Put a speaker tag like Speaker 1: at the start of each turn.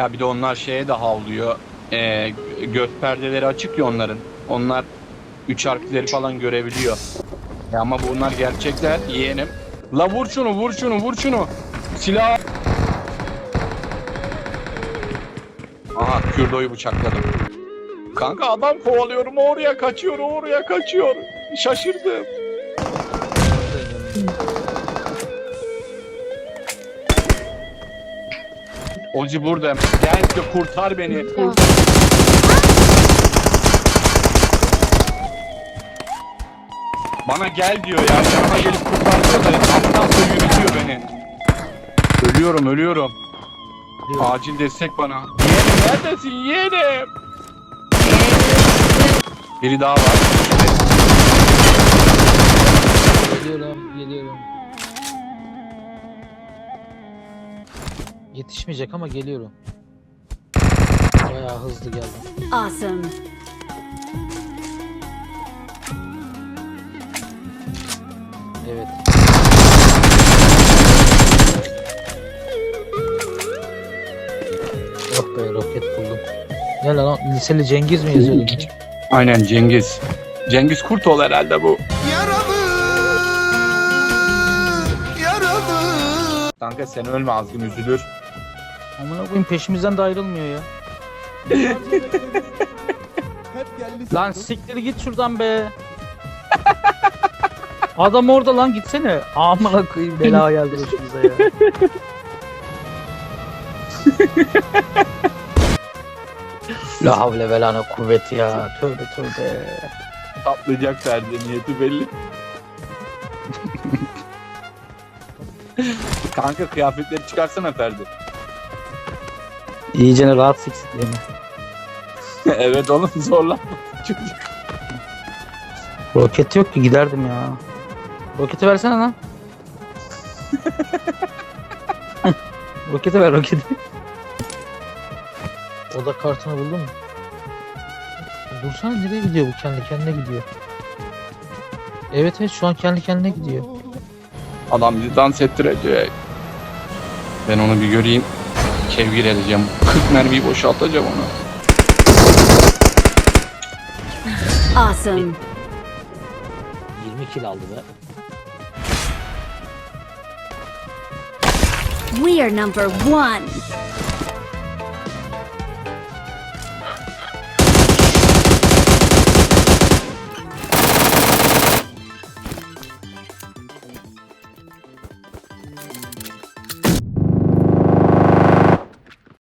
Speaker 1: Ya bir de onlar şeye de havlıyor. Ee, göz perdeleri açık ya onların. Onlar üç harfleri falan görebiliyor. Ya ama bunlar gerçekler yeğenim. La vur şunu vur şunu vur şunu. Silah. Aha Kürdo'yu bıçakladım. Kanka adam kovalıyorum oraya kaçıyor oraya kaçıyor. Şaşırdım. Oci burada. Gel kurtar beni. Kurtar. Bana gel diyor ya. Yanıma gelip kurtar diyor da sonra yürütüyor beni. Ölüyorum ölüyorum. Acil destek bana. Yeğenim neredesin yeğenim? Biri daha var.
Speaker 2: Geliyorum, geliyorum. Yetişmeyecek ama geliyorum. Bayağı hızlı geldim.
Speaker 3: Awesome.
Speaker 2: Evet. Oh be roket buldum. Ne lan liseli Cengiz mi yazıyordu?
Speaker 1: Aynen Cengiz. Cengiz Kurtoğlu herhalde bu.
Speaker 4: Yaralı, yaralı.
Speaker 1: Kanka sen ölme azgın üzülür.
Speaker 2: Amına koyayım peşimizden de ayrılmıyor ya. Lan siktir git şuradan be. Adam orada lan gitsene. Amına koyayım bela geldi başımıza ya. La havle ve kuvvet ya. Tövbe tövbe.
Speaker 1: Patlayacak Ferdi niyeti belli. Kanka kıyafetleri çıkarsana Ferdi.
Speaker 2: İyicene rahat mi?
Speaker 1: evet oğlum zorla. Çocuk.
Speaker 2: Roket yok ki giderdim ya. Roketi versene lan. roketi ver roketi. Oda kartını buldun mu? Dursana nereye gidiyor bu kendi kendine gidiyor. Evet evet şu an kendi kendine gidiyor.
Speaker 1: Adam bizi dans ettirecek. Ben onu bir göreyim sevgili edeceğim. 40 mermiyi boşaltacağım ona.
Speaker 3: Awesome.
Speaker 2: 20 kill aldı be.
Speaker 3: We are number one.